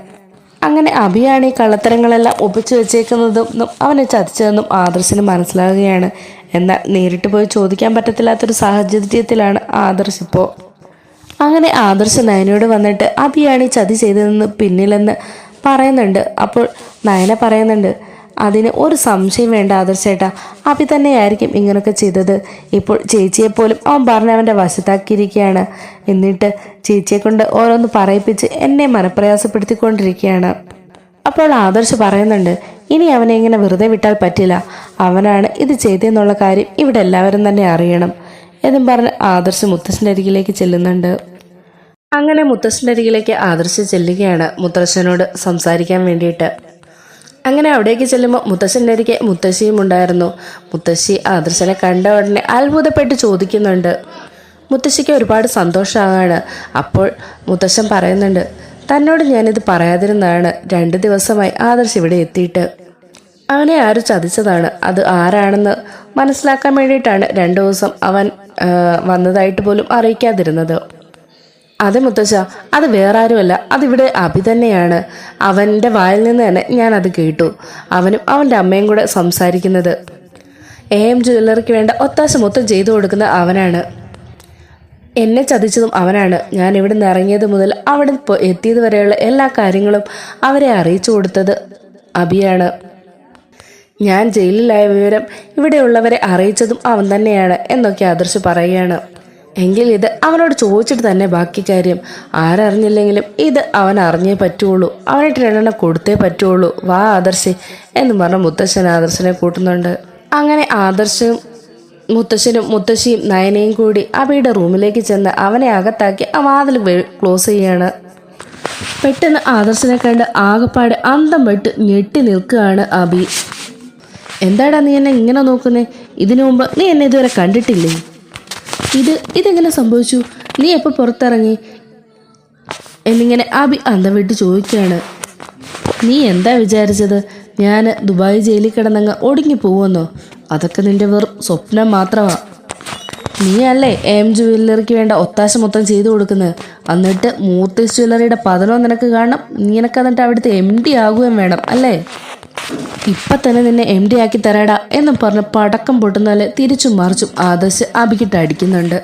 അങ്ങനെ അഭിയാണ് ഈ കള്ളത്തരങ്ങളെല്ലാം ഒപ്പിച്ചു വെച്ചേക്കുന്നതെന്നും അവനെ ചതിച്ചതെന്നും ആദർശന് മനസ്സിലാകുകയാണ്. എന്നാൽ നേരിട്ട് പോയി ചോദിക്കാൻ പറ്റത്തില്ലാത്തൊരു സാഹചര്യത്തിലാണ് ആദർശ് ഇപ്പോൾ. അങ്ങനെ ആദർശ് നയനയോട് വന്നിട്ട് അഭിയാണ് ഈ ചതി ചെയ്തതെന്ന് പിന്നിലെന്ന് പറയുന്നുണ്ട്. അപ്പോൾ നയന പറയുന്നുണ്ട് അതിന് ഒരു സംശയം വേണ്ട ആദർശേട്ടാ അഭി തന്നെയായിരിക്കും ഇങ്ങനെയൊക്കെ ചെയ്തത്. ഇപ്പോൾ ചേച്ചിയെപ്പോലും അവൻ പറഞ്ഞ് അവന്റെ വശത്താക്കിയിരിക്കുകയാണ്. എന്നിട്ട് ചേച്ചിയെ കൊണ്ട് ഓരോന്ന് പറയിപ്പിച്ച് എന്നെ മനപ്രയാസപ്പെടുത്തിക്കൊണ്ടിരിക്കുകയാണ്. അപ്പോൾ ആദർശ് പറയുന്നുണ്ട് ഇനി അവനെ ഇങ്ങനെ വെറുതെ വിട്ടാൽ പറ്റില്ല. അവനാണ് ഇത് ചെയ്തതെന്നുള്ള കാര്യം ഇവിടെ എല്ലാവരും തന്നെ അറിയണം. എന്നും പറഞ്ഞ് ആദർശ് മുത്തശ്ശന്റെ അരികിലേക്ക് ചെല്ലുന്നുണ്ട്. അങ്ങനെ മുത്തശ്ശന്റെ അരികിലേക്ക് ആദർശ് ചെല്ലുകയാണ് മുത്തശ്ശനോട് സംസാരിക്കാൻ വേണ്ടിയിട്ട്. അങ്ങനെ അവിടേക്ക് ചെല്ലുമ്പോൾ മുത്തശ്ശന്റെ അരികെ മുത്തശ്ശിയും ഉണ്ടായിരുന്നു. മുത്തശ്ശി ആദർശനെ കണ്ട ഉടനെ അത്ഭുതപ്പെട്ട് ചോദിക്കുന്നുണ്ട്. മുത്തശ്ശിക്ക് ഒരുപാട് സന്തോഷമാകാണ് അപ്പോൾ മുത്തശ്ശൻ പറയുന്നുണ്ട് തന്നോട് ഞാനിത് പറയാതിരുന്നതാണ്. രണ്ട് ദിവസമായി ആദർശ് ഇവിടെ എത്തിയിട്ട്. അവനെ ആരും ചതിച്ചതാണ്? അത് ആരാണെന്ന് മനസ്സിലാക്കാൻ വേണ്ടിയിട്ടാണ് രണ്ടു ദിവസം അവൻ വന്നതായിട്ട് പോലും അറിയിക്കാതിരുന്നത്. അതെ മുത്തശ്ശ അത് വേറെ ആരുമല്ല അതിവിടെ അഭി തന്നെയാണ്. അവന്റെ വായിൽ നിന്ന് തന്നെ ഞാൻ അത് കേട്ടു. അവനും അവന്റെ അമ്മയും കൂടെ സംസാരിക്കുന്നത്. എ എം ജ്വല്ലറിക്ക് വേണ്ട ഒത്താശ മൊത്തം ചെയ്തു കൊടുക്കുന്ന അവനാണ്. എന്നെ ചതിച്ചതും അവനാണ്. ഞാൻ ഇവിടെ നിന്ന് ഇറങ്ങിയത് മുതൽ അവിടെ എത്തിയത് വരെയുള്ള എല്ലാ കാര്യങ്ങളും അവരെ അറിയിച്ചു കൊടുത്തത് അഭിയാണ്. ഞാൻ ജയിലിലായ വിവരം ഇവിടെയുള്ളവരെ അറിയിച്ചതും അവൻ തന്നെയാണ് എന്നൊക്കെ ആദർശ് പറയുകയാണ്. എങ്കിൽ ഇത് അവനോട് ചോദിച്ചിട്ട് തന്നെ ബാക്കി കാര്യം. ആരറിഞ്ഞില്ലെങ്കിലും ഇത് അവൻ അറിഞ്ഞേ പറ്റുള്ളൂ. അവനായിട്ട് രണ്ടെണ്ണം കൊടുത്തേ പറ്റുള്ളൂ. വാ ആദർശ് എന്ന് പറഞ്ഞ മുത്തശ്ശൻ ആദർശനെ കൂട്ടുന്നുണ്ട്. അങ്ങനെ ആദർശും മുത്തശ്ശനും മുത്തശ്ശിയും നയനയും കൂടി അബിയുടെ റൂമിലേക്ക് ചെന്ന് അവനെ അകത്താക്കി ആ വാതിൽ ക്ലോസ് ചെയ്യാണ്. പെട്ടെന്ന് ആദർശനെ കണ്ട് ആകപ്പാട് അന്തം വിട്ട് ഞെട്ടി നിൽക്കുകയാണ് അബി. എന്താടാ നീ എന്നെ ഇങ്ങനെ നോക്കുന്നേ? ഇതിനു മുമ്പ് നീ എന്നെ ഇതുവരെ കണ്ടിട്ടില്ലേ? ഇത് ഇതെങ്ങനെ സംഭവിച്ചു? നീ എപ്പോൾ പുറത്തിറങ്ങി? എന്നിങ്ങനെ അബി അന്തം വിട്ട് ചോദിക്കുകയാണ്. നീ എന്താ വിചാരിച്ചത്? ഞാൻ ദുബായ് ജയിലിൽ കിടന്നങ്ങ് ഒടുങ്ങി പോവുമെന്നോ? അതൊക്കെ നിന്റെ വെറും സ്വപ്നം മാത്രമാ. നീ അല്ലേ എം ജുവല്ലറിക്ക് വേണ്ട ഒത്താശ മൊത്തം ചെയ്തു കൊടുക്കുന്നത് എന്നിട്ട് മൂത്തീസ് ജ്വല്ലറിയുടെ പതനവും നിനക്ക് കാണണം. നീ നിനക്ക് എന്നിട്ട് അവിടുത്തെ എം ഡി ആകുകയും വേണം അല്ലേ? ഇപ്പൊ തന്നെ നിന്നെ എം ഡി ആക്കി തരാടാ എന്നും പറഞ്ഞ് പടക്കം പൊട്ടുന്നാൽ തിരിച്ചും മറിച്ചും ആദർശ് അബിക്കിട്ട് അടിക്കുന്നുണ്ട്.